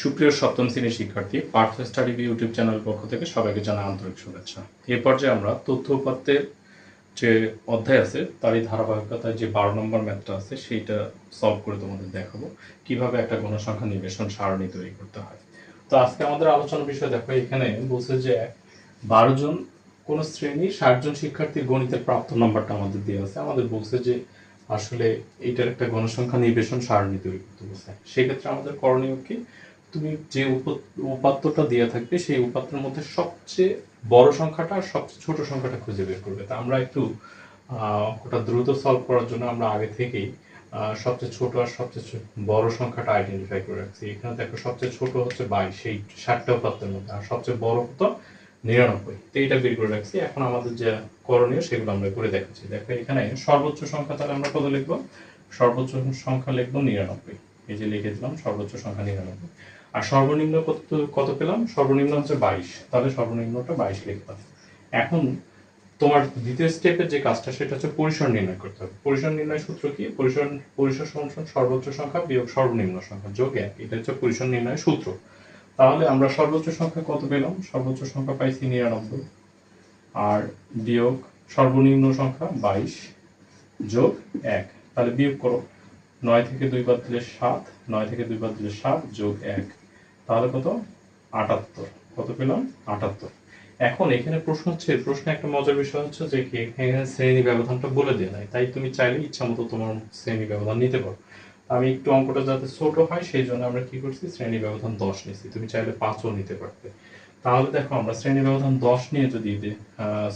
সুপ্রিয় সপ্তম শ্রেণির শিক্ষার্থী, পার্থ স্টাডি ইউটিউব চ্যানেল পক্ষ থেকে সবাইকে জানাই আন্তরিক শুভেচ্ছা। এ পর্যায়ে আমরা তথ্য উপাত্তের যে অধ্যায় আছে, তারই ধারাবাহিকতায় যে বারো নম্বর ম্যাথটা আছে, সেইটা সলভ করে তোমাদের দেখাবো। কীভাবে একটা গণসংখ্যা নিবেশন সারণী তৈরি করতে হয়। তো আজকে আমাদের আলোচনার বিষয় দেখো, এখানে বলছে যে বারো জন, কোন শ্রেণি ষাট জন শিক্ষার্থীর গণিতের প্রাপ্ত নম্বরটা আমাদের দেওয়া আছে। আমাদের বলছে যে আসলে এইটার একটা গণসংখ্যা নিবেশন সারণী তৈরি করতে বলছে। সেক্ষেত্রে আমাদের করণীয় কি? তুমি যে উপাত্তটা দেওয়া থাকবে, সেই উপাত্তের মধ্যে সবচেয়ে বড় সংখ্যাটা আর সবচেয়ে ছোট সংখ্যাটা খুঁজে বের করবে। তা আমরা একটু ওটা দ্রুত সলভ করার জন্য আমরা আগে থেকেই সবচেয়ে ছোট আর সবচেয়ে বড় সংখ্যাটা আইডেন্টিফাই করে রাখছি। এখানে দেখো সবচেয়ে ছোট হচ্ছে বাইশ, সেই ষাটটা উপাত্তের মধ্যে। আর সবচেয়ে বড় কত? নিরানব্বই। তো এইটা বের করে রাখছি। এখন আমাদের যে করণীয় সেগুলো আমরা করে দেখাচ্ছি। দেখো এখানে সর্বোচ্চ সংখ্যা তাহলে আমরা কত লিখব? সর্বোচ্চ সংখ্যা লিখব নিরানব্বই। এই যে লিখে দিলাম, সর্বোচ্চ সংখ্যা নিরানব্বই। আর সর্বনিম্ন কত কত পেলাম? সর্বনিম্ন হচ্ছে বাইশ। তাহলে সর্বনিম্নটা বাইশ লিখলাম এখন তোমার দ্বিতীয় স্টেপের যে কাজটা, সেটা হচ্ছে পরিসর নির্ণয় করতে হবে। পরিসর নির্ণয় সূত্র কি? পরিসর পরিসর সমান সর্বোচ্চ সংখ্যা বিয়োগ সর্বনিম্ন সংখ্যা যোগ এক। এটা হচ্ছে পরিসর নির্ণয় সূত্র। তাহলে আমরা সর্বোচ্চ সংখ্যা কত পেলাম? সর্বোচ্চ সংখ্যা পাইছি নিরানব্বই। আর বিয়োগ সর্বনিম্ন সংখ্যা বাইশ যোগ এক। তাহলে বিয়োগ করো। নয় থেকে দুই বাদ দিলে সাত। নয় থেকে দুই বাদ দিলে সাত যোগ এক। তাহলে কত? আটাত্তর। কত পেলাম? আটাত্তর। এখন এখানে প্রশ্ন হচ্ছে প্রশ্নে একটা মজার বিষয় হচ্ছে যে এখানে শ্রেণি ব্যবধানটা বলে দেয় নাই। তাই তুমি চাইলে ইচ্ছা মতো তোমার শ্রেণি ব্যবধান নিতে পারো। আমি একটু অঙ্কটা যাতে ছোট হয়, সেই জন্য আমরা কি করছি? শ্রেণি ব্যবধান দশ নিছি তুমি চাইলে পাঁচও নিতে পারতে। তাহলে দেখো, আমরা শ্রেণি ব্যবধান দশ নিয়ে যদি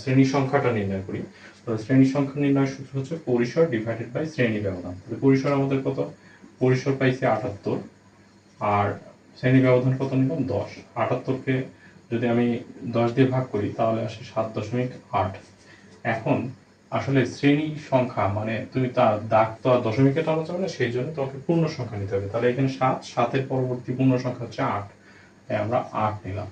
শ্রেণি সংখ্যাটা নির্ণয় করি, তাহলে শ্রেণি সংখ্যা নির্ণয় সূত্র হচ্ছে পরিসর ডিভাইডেড বাই শ্রেণি ব্যবধান। পরিসর আমাদের কত? পরিসর পাইছে আটাত্তর। আর শ্রেণি ব্যবধান কত নিলাম? দশ। আটাত্তরকে যদি আমি দশ দিয়ে ভাগ করি, তাহলে আসে সাত দশমিক আট। এখন আসলে শ্রেণি সংখ্যা মানে তুমি তার দাগ তো আর দশমিকে টানা যাবে না, সেই জন্য তোমাকে পূর্ণ সংখ্যা নিতে হবে। তাহলে এখানে সাত, সাতের পরবর্তী পূর্ণ সংখ্যা হচ্ছে আট। তাই আমরা আট নিলাম।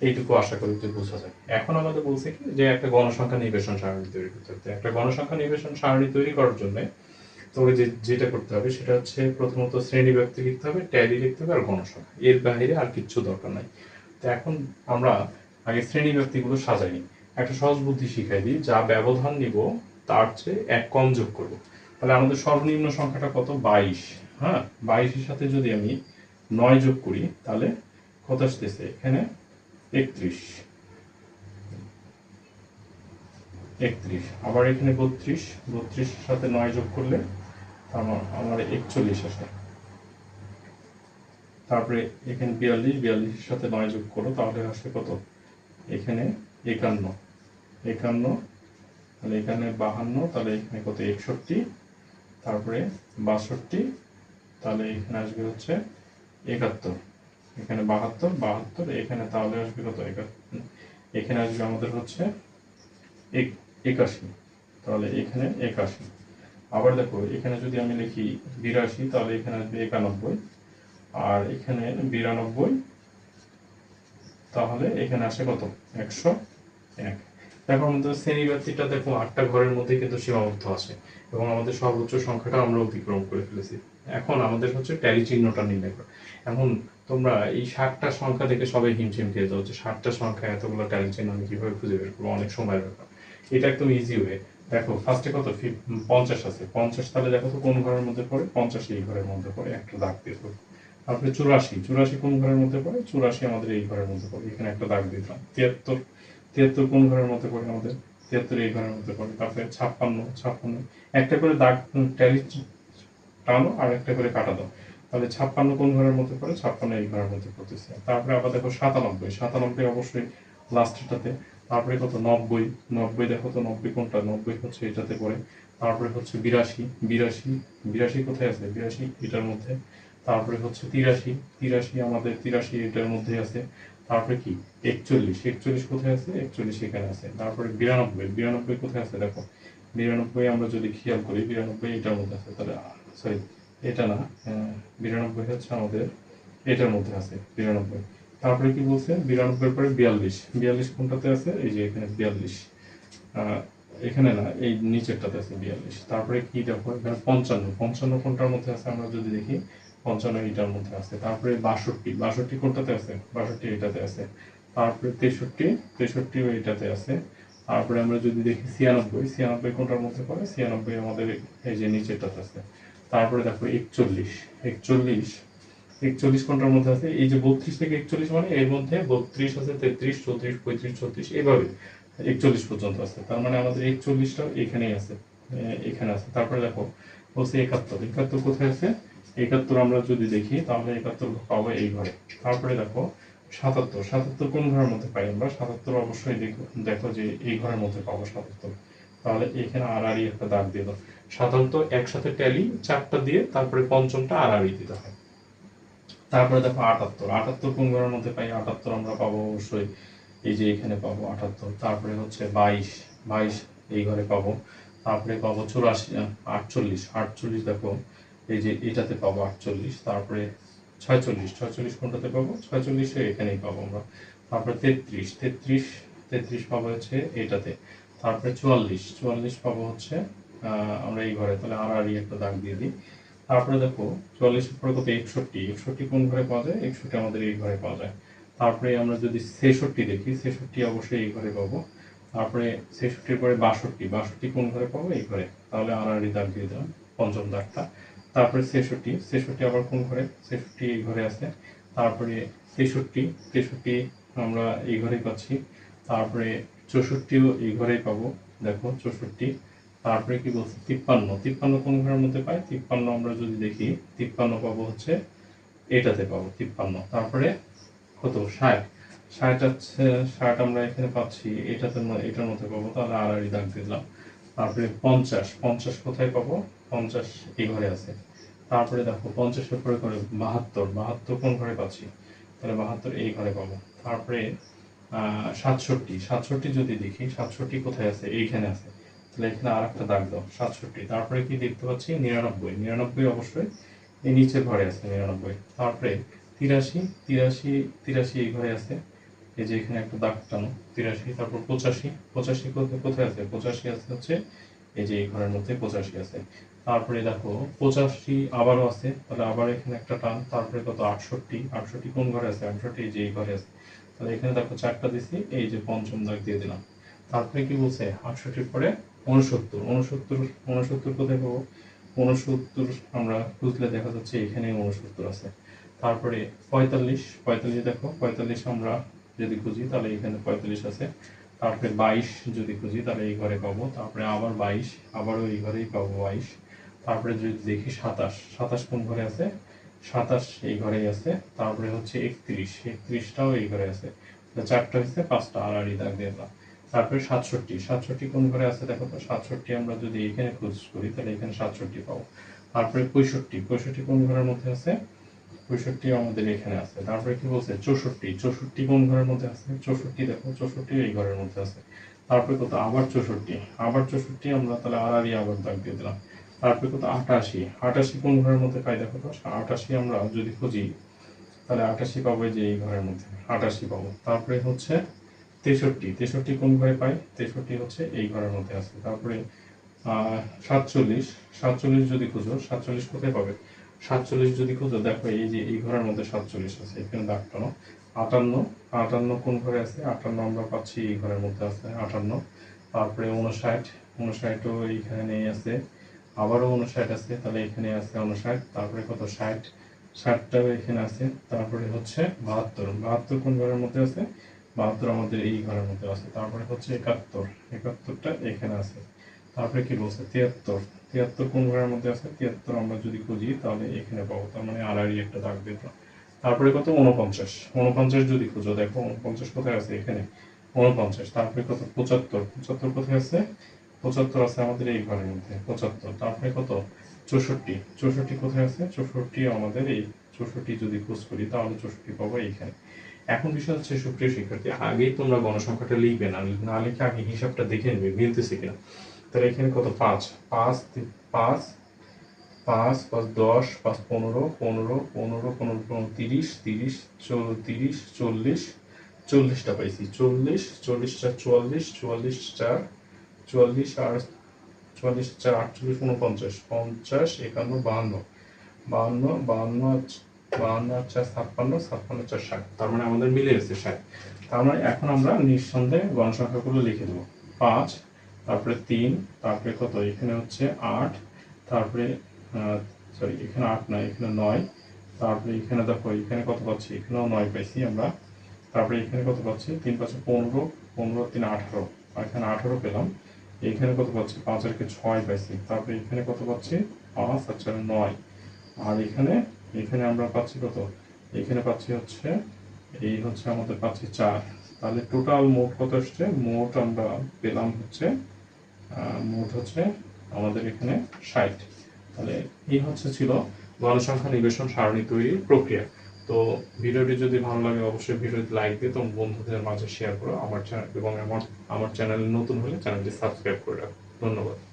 এইটুকু আশা করি যে বোঝা যায়। এখন আমাদের বলছে কি? যে একটা গণসংখ্যা নিবেশন সারণী তৈরি করতে হবে। একটা গণসংখ্যা নিবেশন সারণী তৈরি করার জন্য তোমাকে যে, যেটা করতে হবে সেটা হচ্ছে প্রথমত শ্রেণি ব্যক্তি লিখতে হবে ট্যালি লিখতে হবে, আর গণসংখ্যা। এর বাইরে আর কিচ্ছু দরকার নাই। তো এখন আমরা আগে শ্রেণি ব্যক্তিগুলো সাজাই নিই। একটা সহজ বুদ্ধি শিখাই দিই, যা ব্যবধান নিব, তার চেয়ে এক কম যোগ করব। তাহলে আমাদের সর্বনিম্ন সংখ্যাটা কত? বাইশ। হ্যাঁ? বাইশের সাথে যদি আমি নয় যোগ করি, তাহলে কত আসতেছে? এখানে একত্রিশ। একত্রিশ। আবার এখানে বত্রিশ। বত্রিশের সাথে নয় যোগ করলে আমার আমার একচল্লিশ আসে। তারপরে এখানে বিয়াল্লিশ, বিয়াল্লিশের সাথে নয় যোগ করো, তাহলে আসে কত? এখানে একান্ন। একান্ন, তাহলে এখানে বাহান্ন, তাহলে এখানে কত? একষট্টি। তারপরে বাষট্টি, তাহলে এখানে আসবে হচ্ছে একাত্তর। এখানে বাহাত্তর বাহাত্তর, এখানে তাহলে আসবে কত? এখানে আসবে আমাদের হচ্ছে এক- একাশি। তাহলে এখানে একাশি। আবার দেখো, এখানে যদি আমি লিখি বিরাশি, তাহলে এখানে আসবে একানব্বই। আর এখানে বিরানব্বই, তাহলে এখানে আসে কত? একশো এক। দেখো, আমাদের শ্রেণি ব্যক্তিটা দেখো, আটটা ঘরের মধ্যে কিন্তু সীমাবদ্ধ আছে। এবং আমাদের সর্বোচ্চ সংখ্যাটা আমরা অতিক্রম করে ফেলেছি। এখন আমাদের হচ্ছে ট্যালি চিহ্নটা নির্ণয় করা। এখন তোমরা এই ষাটটা সংখ্যা দেখে সবাই হিমশিম খেয়ে যাও যে ষাটটা সংখ্যা এতগুলো ট্যালি চিহ্ন আমি কীভাবে খুঁজে বের করব? অনেক সময়ের ব্যাপার। এটা একদম ইজি ওয়ে দেখো ফার্স্টে কত? পঞ্চাশ আছে। পঞ্চাশ তাহলে দেখো তো কোন ঘরের মধ্যে পড়ে? পঞ্চাশ এই ঘরের মধ্যে পড়ে, একটা দাগ দিয়ে দেবো তারপরে চুরাশি। চুরাশি কোন ঘরের মধ্যে পড়ে? চুরাশি আমাদের এই ঘরের মধ্যে পড়ে। এখানে একটা দাগ দিলাম তিয়াত্তর। তিয়াত্তর কোন ঘরের মধ্যে পড়ে আমাদের? তিয়াত্তর এই ঘরের মধ্যে পড়ে। তারপরে ছাপ্পান্ন ছাপ্পান্ন। একটা করে দাগ ট্যালি টানো আর একটা করে কাটা দাও। তাহলে ছাপ্পান্ন কোন ঘরের মধ্যে পড়ে? ছাপ্পান্ন এই ঘরের মধ্যে পড়তেছে। তারপরে আবার দেখো সাতানব্বই। সাতানব্বই অবশ্যই লাস্টটাতে তারপরে কত? নব্বই। নব্বই দেখো তো, নব্বই কোনটা? নব্বই হচ্ছে এটাতে পড়ে। তারপরে হচ্ছে বিরাশি। বিরাশি বিরাশি কোথায় আছে? বিরাশি এটার মধ্যে। তারপরে হচ্ছে তিরাশি। তিরাশি আমাদের, তিরাশি এটার মধ্যে আছে। তারপরে কি? একচল্লিশ। একচল্লিশ কোথায় আছে? একচল্লিশ এখানে আছে। তারপরে বিরানব্বই। বিরানব্বই কোথায় আছে? দেখো। বিরানব্বই আমরা যদি খেয়াল করি, বিরানব্বই এটার মধ্যে আছে। তাহলে সরি এটা না বিরানব্বই হচ্ছে আমাদের এটার মধ্যে আছে, বিরানব্বই। তারপরে কি বলছে? বিরানব্বই পরে বিয়াল্লিশ। বিয়াল্লিশ কোনটাতে আছে? এই যে এখানে বিয়াল্লিশ। এখানে না, এই নিচেরটাতে আছে বিয়াল্লিশ। তারপরে কি দেখো, এখানে পঞ্চান্ন। পঞ্চান্ন কোনটার মধ্যে আছে? আমরা যদি দেখি, পঞ্চান্ন এইটার মধ্যে আছে। তারপরে বাষট্টি। বাষট্টি কোনটাতে আছে? বাষট্টি এটাতে আছে। তারপরে তেষট্টি। তেষট্টি এটাতে আছে। তারপরে আমরা যদি দেখি ছিয়ানব্বই ছিয়ানব্বই কোনটার মধ্যে পড়ে? ছিয়ানব্বই আমাদের এই যে নিচেরটাতে আছে। তারপরে দেখো একচল্লিশ। একচল্লিশ একচল্লিশ কোনটার মধ্যে আছে। এই যে বত্রিশ থেকে একচল্লিশ মানে এর মধ্যে বত্রিশ আছে, তেত্রিশ, চৌত্রিশ, পঁয়ত্রিশ, ছত্রিশ, এইভাবে একচল্লিশ পর্যন্ত আছে। তার মানে আমাদের একচল্লিশটা এখানেই আছে এখানে আছে। তারপরে দেখো, বলছে একাত্তর। একাত্তর কোথায় আছে? একাত্তর আমরা যদি দেখি, তাহলে একাত্তর পাবো এই ঘরে। তারপরে দেখো, সাতাত্তর। সাতাত্তর কোন ঘরের মধ্যে পাই আমরা? সাতাত্তর অবশ্যই দেখো দেখো যে এই ঘরের মধ্যে পাবো সাতাত্তর। তাহলে এখানে আরই একটা দাগ দিয়ে দাও। সাধারণত একসাথে ট্যালি চারটা দিয়ে তারপরে পঞ্চমটা আরই দিতে হয় তারপরে দেখো আটাত্তর। আটাত্তর কোন ঘরের মধ্যে পাই? আটাত্তর আমরা পাবো অবশ্যই এই যে এখানে পাবো আটাত্তর। তারপরে হচ্ছে বাইশ। বাইশ এই ঘরে পাবো। তারপরে পাবো চুরাশি আটচল্লিশ। আটচল্লিশ দেখো, এই যে এটাতে পাবো আটচল্লিশ। তারপরে ছয়চল্লিশ। ছয়চল্লিশ কোনটাতে পাবো? ছয়চল্লিশে এখানেই পাবো আমরা। তারপরে তেত্রিশ। তেত্রিশ তেত্রিশ পাবো হচ্ছে এটাতে। তারপরে চুয়াল্লিশ। চুয়াল্লিশ পাবো হচ্ছে আমরা এই ঘরে। তাহলে আর একটা দাগ দিয়ে দিই। তারপরে দেখো চুয়াল্লিশের পরে কত? একষট্টি। একষট্টি কোন ঘরে পাওয়া যায়? একষট্টি আমাদের এই ঘরে পাওয়া যায়। তারপরে আমরা যদি ছেষট্টি দেখি, ছেষট্টি অবশ্যই এই ঘরে পাবো। তারপরে ছেষট্টির পরে বাষট্টি। বাষট্টি কোন ঘরে পাবো? এই ঘরে। তাহলে আর দাগ দিয়ে দিলাম, পঞ্চম দাগটা। তারপরে ছেষট্টি। ছেষট্টি আবার কোন ঘরে? ছেষট্টি এই ঘরে আছে। তারপরে তেষট্টি। তেষট্টি আমরা এই ঘরেই পাচ্ছি। তারপরে চৌষট্টিও এই ঘরেই পাবো। দেখো, চৌষট্টি। তারপরে কি বলছে তিপ্পান্ন। তিপ্পান্ন কোন ঘরের মধ্যে পাই? তিপ্পান্ন আমরা যদি দেখি, তিপ্পান্ন পাবো হচ্ছে এটাতে পাবো, তিপ্পান্ন। তারপরে কত? ষাট। ষাট হচ্ছে ষাট আমরা এখানে পাচ্ছি, এটাতে এটার মধ্যে পাবো, তাহলে আরই দাগ দিলাম। তারপরে পঞ্চাশ। পঞ্চাশ কোথায় পাবো? পঞ্চাশ এই ঘরে আছে। তারপরে দেখো, পঞ্চাশের পরে করে বাহাত্তর। বাহাত্তর কোন ঘরে পাচ্ছি? তাহলে বাহাত্তর এই ঘরে পাবো। তারপরে সাতষট্টি। সাতষট্টি যদি দেখি, সাতষট্টি কোথায় আছে? এইখানে আছে। তাহলে এখানে আর একটা দাগ দাও, সাতষট্টি। তারপরে কি দেখতে পাচ্ছি? নিরানব্বই। নিরানব্বই অবশ্যই। এই নিচের ঘরে আছে নিরানব্বই। তারপরে তিরাশি তিরাশি তিরাশি এই ঘরে আছে। এই যে এখানে একটা দাগ টানো, তিরাশি, তারপর পঁচাশি। পঁচাশি কোথায় আছে? পঁচাশি আছে হচ্ছে, এই যে এই ঘরের মধ্যে পঁচাশি আছে। তারপরে দেখো, পঁচাশি আবারও আছে। তাহলে আবার এখানে একটা টান, তারপরে কত? আটষট্টি। আটষট্টি কোন ঘরে আছে? আটষট্টি যে এই ঘরে আছে। তাহলে এখানে দেখো চারটা দিছি, এই যে পঞ্চম দাগ দিয়ে দিলাম। তারপরে কি বলছে? আটষট্টির পরে উনসত্তর উনসত্তর উনসত্তর কোথায় পাবো? উনসত্তর আমরা খুঁজলে দেখা যাচ্ছে এখানে উনসত্তর আছে। তারপরে পঁয়তাল্লিশ পঁয়তাল্লিশ দেখো, পঁয়তাল্লিশ আমরা যদি খুঁজি তাহলে এখানে পঁয়তাল্লিশ আছে। তারপরে বাইশ যদি খুঁজি তাহলে এই ঘরে পাবো। তারপরে আবার বাইশ, আবারও এই ঘরেই পাবো বাইশ। তারপরে যদি দেখি সাতাশ সাতাশ কোন ঘরে আছে? সাতাশ এই ঘরেই আছে। তারপরে হচ্ছে একত্রিশ, একত্রিশটাও এই ঘরে আছে। চারটা হচ্ছে পাঁচটা, আর আড়ি দাগ দিয়ে তারপরে সাতষট্টি। সাতষট্টি কোন ঘরে আছে দেখো তো? সাতষট্টি আমরা যদি এখানে খোঁজ করি, তাহলে এখানে সাতষট্টি পাবো। তারপরে পঁয়ষট্টি। পঁয়ষট্টি কোন ঘরের মধ্যে আছে? পঁয়ষট্টি আমাদের এখানে আছে। তারপরে কি বলছে? চৌষট্টি। চৌষট্টি কোন ঘরের মধ্যে আছে? চৌষট্টি দেখো, চৌষট্টি এই ঘরের মধ্যে আছে। তারপরে কত? আবার চৌষট্টি। আবার চৌষট্টি আমরা তাহলে আরই আবার দাগ দিয়ে দিলাম। তারপরে কত? আটাশি। আটাশি কোন ঘরের মধ্যে পাই দেখো তো? আটাশি আমরা যদি খুঁজি, তাহলে আটাশি পাবো যে এই ঘরের মধ্যে। আটাশি পাবো। তারপরে হচ্ছে তেষট্টি তেষট্টি কোন ঘরে পাই তেষট্টি হচ্ছে এই ঘরের মধ্যে আছে। তারপরে সাতচল্লিশ সাতচল্লিশ যদি খুঁজো, সাতচল্লিশ কোথায় পাবে? সাতচল্লিশ যদি খুঁজো, দেখো এই যে, এই ঘরের মধ্যে সাতচল্লিশ আছে, এখানে দাগ টানো। আটান্ন আটান্ন কোন ঘরে আছে? আটান্ন আমরা পাচ্ছি এই ঘরের মধ্যে আছে, আটান্ন। তারপরে উনষাট উনষাটও এইখানে আছে। আবারও উনষাট আছে, তাহলে এখানে আছে উনষাট তারপরে কত? ষাট। ষাটটাও এখানে আছে। তারপরে হচ্ছে বাহাত্তর। বাহাত্তর কোন ঘরের মধ্যে আছে? বাহাত্তর আমাদের এই ঘরের মধ্যে আছে। তারপরে হচ্ছে একাত্তর। একাত্তরটা এখানে আছে। তারপরে কি বলছে? তিয়াত্তর। তিয়াত্তর কোন ঘরের মধ্যে আছে? তিয়াত্তর আমরা যদি খুঁজি, তাহলে এখানে পাবো। তার মানে আড়াআড়ি একটা দাগ দিয়ে তারপরে কত? উনপঞ্চাশ উনপঞ্চাশ যদি খুঁজো, দেখো উনপঞ্চাশ কোথায় আছে? এখানে। উনপঞ্চাশ তারপরে কত? পঁচাত্তর। পঁচাত্তর কোথায় আছে? পঁচাত্তর আছে আমাদের এই ঘরের মধ্যে। পঁচাত্তর। তারপরে কত? চৌষট্টি। চৌষট্টি কোথায় আছে? চৌষট্টি আমাদের এই চৌষট্টি যদি খোঁজ করি, তাহলে চৌষট্টি পাবো এইখানে। এখন বিষয় হচ্ছে, সুপ্রিয় শিক্ষার্থী, আগেই তোমরা গণসংখ্যাটা লিখবে না না লিখে আগে হিসাবটা দেখে নেবে, মিলতেছে কিনা। তাহলে এখানে কত? পাঁচ। পাঁচ পাঁচ পাঁচ পাঁচ, দশ, পাঁচ, পনেরো পনেরো পনেরো পনেরো পনেরো, তিরিশ তিরিশ তিরিশ চল্লিশ, চল্লিশটা পাইছি। চল্লিশ চল্লিশ চার, চুয়াল্লিশ চুয়াল্লিশ চার, চুয়াল্লিশ আর, চুয়াল্লিশ চার, আটচল্লিশ উনপঞ্চাশ পঞ্চাশ, একান্ন, বাহান্ন বাহান্ন বাহান্ন হচ্ছে- হচ্ছে ছাপ্পান্ন ছাপ্পান্ন হচ্ছে ষাট। তার মানে আমাদের মিলে গেছে ষাট। তার মানে এখন আমরা নিঃসন্দেহে গণসংখ্যাগুলো লিখে দেবো পাঁচ, তারপরে তিন, তারপরে কত? এখানে হচ্ছে আট, তারপরে সরি এখানে আট নয়, এখানে নয়, তারপরে এখানে দেখো, এখানে কত পাচ্ছি? এখানেও নয় পাইছি আমরা। তারপরে এখানে কত পাচ্ছি? তিন পাঁচে পনেরো পনেরো, তিন, আঠারো। এখানে আঠারো পেলাম। এখানে কত পাচ্ছি? পাঁচ আর কি ছয় পাইছি। তারপরে এখানে কত পাচ্ছি? পাঁচ আর চার নয়। আর এখানে এখানে আমরা পাচ্ছি কত? এখানে পাচ্ছি হচ্ছে, এই হচ্ছে আমাদের পাচ্ছি চার। তাহলে টোটাল মোট কত আসছে? মোট আমরা পেলাম হচ্ছে মোট হচ্ছে আমাদের এখানে ষাট। তাহলে এই হচ্ছে ছিল গণসংখ্যা নিবেশন সারণী তৈরির প্রক্রিয়া। তো ভিডিওটি যদি ভালো লাগে, অবশ্যই ভিডিওটি লাইক দিয়ে তোমার বন্ধুদের মাঝে শেয়ার করো আমার চ্যানেল এবং আমার আমার চ্যানেল নতুন হলে চ্যানেলটি সাবস্ক্রাইব করে রাখো। ধন্যবাদ।